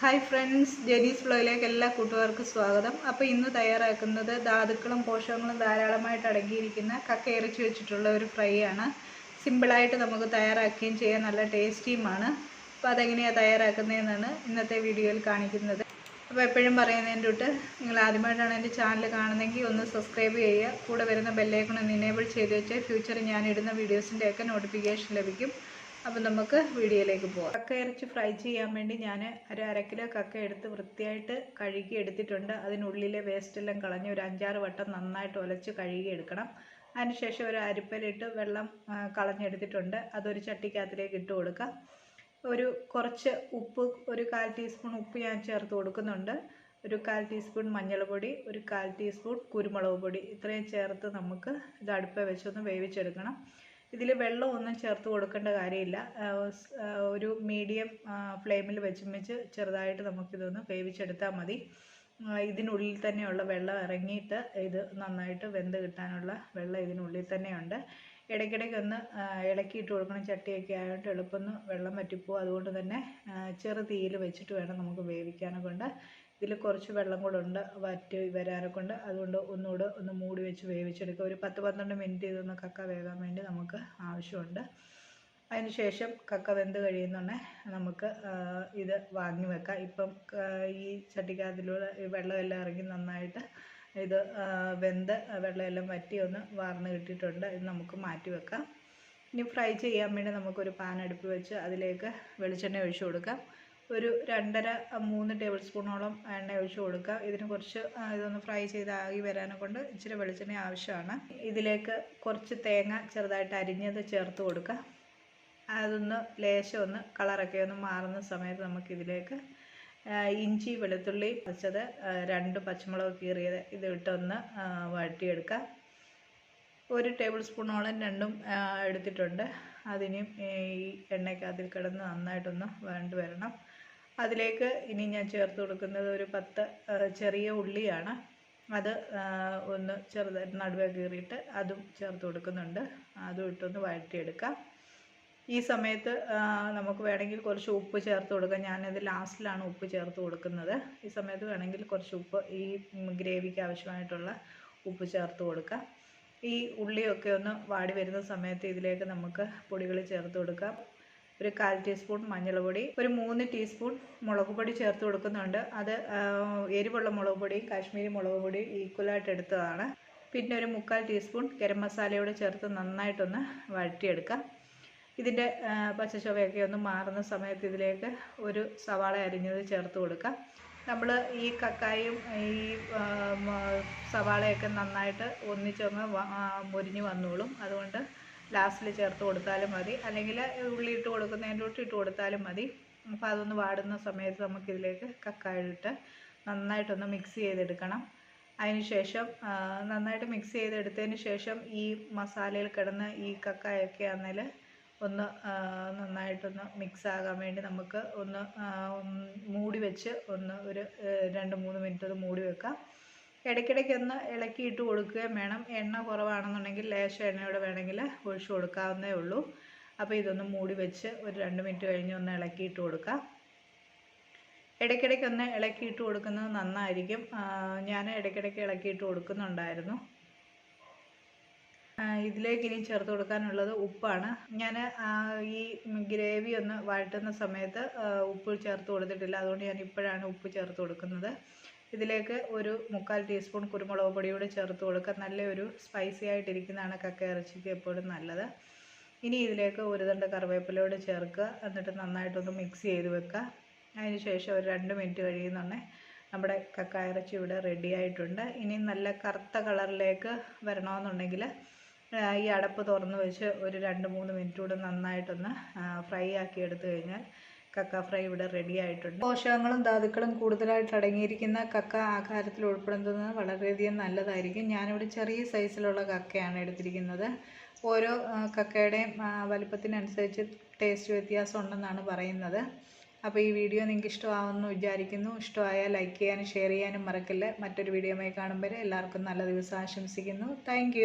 Hi friends ജെനീസ് ഫ്ലോയിലേക്ക് എല്ലാ കൂട്ടുകാർക്കും സ്വാഗതം. അപ്പോൾ ഇന്ന് തയ്യാറാക്കുന്നത് ധാതുക്കളും പോഷകങ്ങളും ധാരാളമായിട്ട് അടങ്ങിയിരിക്കുന്ന കക്ക ഇറച്ചി വെച്ചിട്ടുള്ള ഒരു ഫ്രൈ ആണ്. സിമ്പിളായിട്ട് നമുക്ക് തയ്യാറാക്കുകയും ചെയ്യാൻ നല്ല ടേസ്റ്റിയുമാണ് അപ്പോൾ അതെങ്ങനെയാണ് തയ്യാറാക്കുന്നതെന്നാണ് ഇന്നത്തെ വീഡിയോയിൽ കാണിക്കുന്നത്. അപ്പോൾ എപ്പോഴും പറയുന്നതിന്റെ തൊട്ട് നിങ്ങൾ ആദ്യമായിട്ടാണ് എന്റെ ചാനൽ കാണുന്നതെങ്കിൽ ഒന്ന് സബ്സ്ക്രൈബ് ചെയ്യുക. കൂടെ വരുന്ന ബെല്ലൈക്കൺ ഇനേബിൾ ചെയ്ത് വെച്ചാൽ ഫ്യൂച്ചറിൽ ഇടുന്ന വീഡിയോസിന്റെയൊക്കെ നോട്ടിഫിക്കേഷൻ ലഭിക്കും. അപ്പം നമുക്ക് വീഡിയോയിലേക്ക് പോകാം കക്ക ഇറച്ചി ഫ്രൈ ചെയ്യാൻ വേണ്ടി ഞാൻ ഒരു അര കിലോ കക്ക എടുത്ത് വൃത്തിയായിട്ട് കഴുകി എടുത്തിട്ടുണ്ട്. അതിനുള്ളിലെ വേസ്റ്റ് എല്ലാം കളഞ്ഞ് ഒരു അഞ്ചാറ് വട്ടം നന്നായിട്ട് ഒലച്ച് കഴുകി എടുക്കണം. അതിനുശേഷം ഒരു അരിപ്പലിട്ട് വെള്ളം കളഞ്ഞെടുത്തിട്ടുണ്ട്. അതൊരു ചട്ടിക്കകത്തിലേക്ക് ഇട്ട് കൊടുക്കാം ഒരു കുറച്ച് ഉപ്പ് ഒരു കാൽ ടീസ്പൂൺ ഉപ്പ് ഞാൻ ചേർത്ത് കൊടുക്കുന്നുണ്ട്. ഒരു കാൽ ടീസ്പൂൺ മഞ്ഞൾപ്പൊടി ഒരു കാൽ ടീസ്പൂൺ കുരുമുളക് പൊടി. ഇത്രയും ചേർത്ത് നമുക്ക് ഇത് അടുപ്പ് വെച്ചൊന്ന് വേവിച്ചെടുക്കണം. ഇതിൽ വെള്ളമൊന്നും ചേർത്ത് കൊടുക്കേണ്ട കാര്യമില്ല. ഒരു മീഡിയം ഫ്ലെയിമിൽ വെച്ച് വെച്ച് ചെറുതായിട്ട് നമുക്കിതൊന്ന് വേവിച്ചെടുത്താൽ മതി. ഇതിനുള്ളിൽ തന്നെയുള്ള വെള്ളം ഇറങ്ങിയിട്ട് ഇത് നന്നായിട്ട് വെന്ത് കിട്ടാനുള്ള വെള്ളം ഇതിനുള്ളിൽ തന്നെയുണ്ട്. ഇടയ്ക്കിടയ്ക്ക് ഒന്ന് ഇളക്കിയിട്ട് കൊടുക്കണം. ചട്ടിയൊക്കെ ആയതുകൊണ്ട് എളുപ്പമൊന്ന് വെള്ളം വറ്റിപ്പോവും. അതുകൊണ്ട് തന്നെ ചെറു തീയിൽ വെച്ചിട്ട് വേണം നമുക്ക് വേവിക്കാനൊക്കെ കൊണ്ട് ഇതിൽ കുറച്ച് വെള്ളം കൂടെ ഉണ്ട്. വറ്റി ഉണ്ട്. അതുകൊണ്ട് ഒന്നുകൂടെ ഒന്ന് മൂടി വെച്ച് വേവിച്ചെടുക്കുക. ഒരു പത്ത് പന്ത്രണ്ട് മിനിറ്റ് ഇതൊന്ന് കക്ക വേകാൻ വേണ്ടി നമുക്ക് ആവശ്യമുണ്ട്. അതിന് ശേഷം കക്ക വെന്ത് കഴിയുന്നുണ്ടേ നമുക്ക് ഇത് വാങ്ങി വെക്കാം. ഇപ്പം ഈ ചട്ടിക്കകത്തിലൂടെ വെള്ളമെല്ലാം ഇറങ്ങി നന്നായിട്ട് ഇത് വെന്ത് വെള്ളമെല്ലാം വറ്റി ഒന്ന് വാർന്ന് കിട്ടിയിട്ടുണ്ട്. ഇത് നമുക്ക് മാറ്റി വെക്കാം. ഇനി ഫ്രൈ ചെയ്യാൻ വേണ്ടി നമുക്കൊരു പാൻ അടുപ്പ് വെച്ച് അതിലേക്ക് വെളിച്ചെണ്ണ ഒഴിച്ചു കൊടുക്കാം. ഒരു രണ്ടര മൂന്ന് ടേബിൾ സ്പൂണോളം എണ്ണ ഒഴിച്ച് കൊടുക്കുക. ഇതിന് കുറച്ച് ഇതൊന്ന് ഫ്രൈ ചെയ്ത് ആകി വരാനെ കൊണ്ട് ഇച്ചിരി വെളിച്ചെണ്ണ ആവശ്യമാണ്. ഇതിലേക്ക് കുറച്ച് തേങ്ങ ചെറുതായിട്ട് അരിഞ്ഞത് ചേർത്ത് കൊടുക്കുക. അതൊന്ന് ലേശം ഒന്ന് കളറൊക്കെ ഒന്ന് മാറുന്ന സമയത്ത് നമുക്കിതിലേക്ക് ഇഞ്ചി വെളുത്തുള്ളി വെച്ചത് രണ്ട് പച്ചമുളക് കീറിയത് ഇതിട്ടൊന്ന് വഴട്ടിയെടുക്കുക ഒരു ടേബിൾ സ്പൂണോളം രണ്ടും എടുത്തിട്ടുണ്ട്. അതിനും ഈ എണ്ണയ്ക്കകത്തിൽ കിടന്ന് നന്നായിട്ടൊന്ന് വേണ്ടി വരണം. അതിലേക്ക് ഇനി ഞാൻ ചേർത്ത് കൊടുക്കുന്നത് ഒരു പത്ത് ചെറിയ ഉള്ളിയാണ്. അത് ഒന്ന് ചെറുതായിട്ട് നടുവേ കീറിയിട്ട് അതും ചേർത്ത് കൊടുക്കുന്നുണ്ട്. അതും ഇട്ടൊന്ന് വഴറ്റിയെടുക്കാം. ഈ സമയത്ത് നമുക്ക് വേണമെങ്കിൽ കുറച്ച് ഉപ്പ് ചേർത്ത് കൊടുക്കാം. ഞാനത് ലാസ്റ്റിലാണ് ഉപ്പ് ചേർത്ത് കൊടുക്കുന്നത്. ഈ സമയത്ത് വേണമെങ്കിൽ കുറച്ച് ഉപ്പ് ഈ ഗ്രേവിക്ക് ആവശ്യമായിട്ടുള്ള ഉപ്പ് ചേർത്ത് കൊടുക്കാം. ഈ ഉള്ളിയൊക്കെ ഒന്ന് വാടി വരുന്ന സമയത്ത് ഇതിലേക്ക് നമുക്ക് പൊടികൾ ചേർത്ത് കൊടുക്കാം. ഒരു കാൽ ടീസ്പൂൺ മഞ്ഞൾപ്പൊടി ഒരു മൂന്ന് ടീസ്പൂൺ മുളക് പൊടി ചേർത്ത് കൊടുക്കുന്നുണ്ട്. അത് എരിവുള്ള മുളക് പൊടിയും കാശ്മീരി മുളക് പൊടിയും ഈക്വലായിട്ട് എടുത്തതാണ്. പിന്നെ ഒരു മുക്കാൽ ടീസ്പൂൺ ഗരം മസാലയോട് ചേർത്ത് നന്നായിട്ടൊന്ന് വഴറ്റിയെടുക്കാം. ഇതിന്റെ പച്ചച്ചുവയൊക്കെ ഒന്ന് മാറുന്ന സമയത്ത് ഇതിലേക്ക് ഒരു സവാള അരിഞ്ഞത് ചേർത്ത് കൊടുക്കാം. നമ്മൾ ഈ കക്കായും ഈ സവാളയൊക്കെ നന്നായിട്ട് ഒന്നിച്ചൊന്ന് മുരിഞ്ഞ് വന്നോളും. അതുകൊണ്ട് ലാസ്റ്റിൽ ചേർത്ത് കൊടുത്താലും മതി. അല്ലെങ്കിൽ ഉള്ളി ഇട്ട് കൊടുക്കുന്നതിന്റെ തൊട്ട് ഇട്ട് കൊടുത്താലും മതി. അപ്പോൾ അതൊന്ന് വാടുന്ന സമയത്ത് നമുക്കിതിലേക്ക് കക്കായിട്ട് നന്നായിട്ടൊന്ന് മിക്സ് ചെയ്തെടുക്കണം. ശേഷം നന്നായിട്ട് മിക്സ് ചെയ്തെടുത്തതിന് ശേഷം ഈ മസാലയിൽ കിടന്ന് ഈ കക്കായൊക്കെ ആണെങ്കിൽ ഒന്ന് നന്നായിട്ടൊന്ന് മിക്സ് ആകാൻ വേണ്ടി നമുക്ക് ഒന്ന് മൂടി വെച്ച് ഒന്ന് ഒരു രണ്ട് മൂന്ന് മിനിറ്റ് ഒന്ന് മൂടി വെക്കാം. ഇടയ്ക്കിടയ്ക്ക് ഒന്ന് ഇളക്കിയിട്ട് കൊടുക്കുകയും വേണം. എണ്ണ കുറവാണെന്നുണ്ടെങ്കിൽ ലേശം എണ്ണയോടെ വേണമെങ്കിൽ ഒഴിച്ചു കൊടുക്കാവുന്നേ ഉള്ളൂ. അപ്പോൾ ഇതൊന്ന് മൂടി വെച്ച് ഒരു രണ്ട് മിനിറ്റ് കഴിഞ്ഞ് ഒന്ന് ഇളക്കിയിട്ട് കൊടുക്കാം ഒന്ന് ഇളക്കിയിട്ട് കൊടുക്കുന്നത് നന്നായിരിക്കും. ഞാൻ ഇടയ്ക്കിടയ്ക്ക് ഇളക്കിയിട്ട് കൊടുക്കുന്നുണ്ടായിരുന്നു. ഇതിലേക്ക് ഇനി ചേർത്ത് കൊടുക്കാനുള്ളത് ഉപ്പാണ്. ഞാൻ ഈ ഗ്രേവി ഒന്ന് വഴറ്റുന്ന സമയത്ത് ഉപ്പ് ചേർത്ത് കൊടുത്തിട്ടില്ല. അതുകൊണ്ട് ഞാൻ ഇപ്പോഴാണ് ഉപ്പ് ചേർത്ത് കൊടുക്കുന്നത്. ഇതിലേക്ക് ഒരു മുക്കാൽ ടീസ്പൂൺ കുരുമുളക് പൊടി കൂടി ചേർത്ത് കൊടുക്കുക. നല്ലൊരു സ്പൈസി ആയിട്ടിരിക്കുന്നതാണ് കക്ക ഇറച്ചിക്ക് എപ്പോഴും നല്ലത്. ഇനി ഇതിലേക്ക് ഒരു തണ്ട് കറിവേപ്പിലയോട് ചേർക്കുക. എന്നിട്ട് നന്നായിട്ടൊന്ന് മിക്സ് ചെയ്ത് വെക്കുക. അതിന് ശേഷം ഒരു രണ്ട് മിനിറ്റ് കഴിയുന്നുണ്ടേ നമ്മുടെ കക്ക ഇറച്ചി ഇവിടെ റെഡി ആയിട്ടുണ്ട്. ഇനി നല്ല കറുത്ത കളറിലേക്ക് വരണമെന്നുണ്ടെങ്കിൽ ഈ അടപ്പ് തുറന്ന് വെച്ച് ഒരു രണ്ട് മൂന്ന് മിനിറ്റ് കൂടെ നന്നായിട്ടൊന്ന് ഫ്രൈ ആക്കി എടുത്തു കഴിഞ്ഞാൽ കക്ക ഫ്രൈ ഇവിടെ റെഡി ആയിട്ടുണ്ട്. പോഷകങ്ങളും ധാതുക്കളും കൂടുതലായിട്ട് അടങ്ങിയിരിക്കുന്ന കക്ക ആഹാരത്തിൽ ഉൾപ്പെടുന്നത് വളരെയധികം നല്ലതായിരിക്കും. ഞാനിവിടെ ചെറിയ സൈസിലുള്ള കക്കയാണ് എടുത്തിരിക്കുന്നത്. ഓരോ കക്കയുടെയും വലിപ്പത്തിനനുസരിച്ച് ടേസ്റ്റ് വ്യത്യാസം ഉണ്ടെന്നാണ് പറയുന്നത്. അപ്പോൾ ഈ വീഡിയോ നിങ്ങൾക്ക് ഇഷ്ടമാവുമെന്ന് വിചാരിക്കുന്നു. ഇഷ്ടമായാൽ ലൈക്ക് ചെയ്യാനും ഷെയർ ചെയ്യാനും മറക്കില്ല. മറ്റൊരു വീഡിയോയുമായി കാണുമ്പോൾ എല്ലാവർക്കും നല്ല ദിവസം ആശംസിക്കുന്നു. താങ്ക്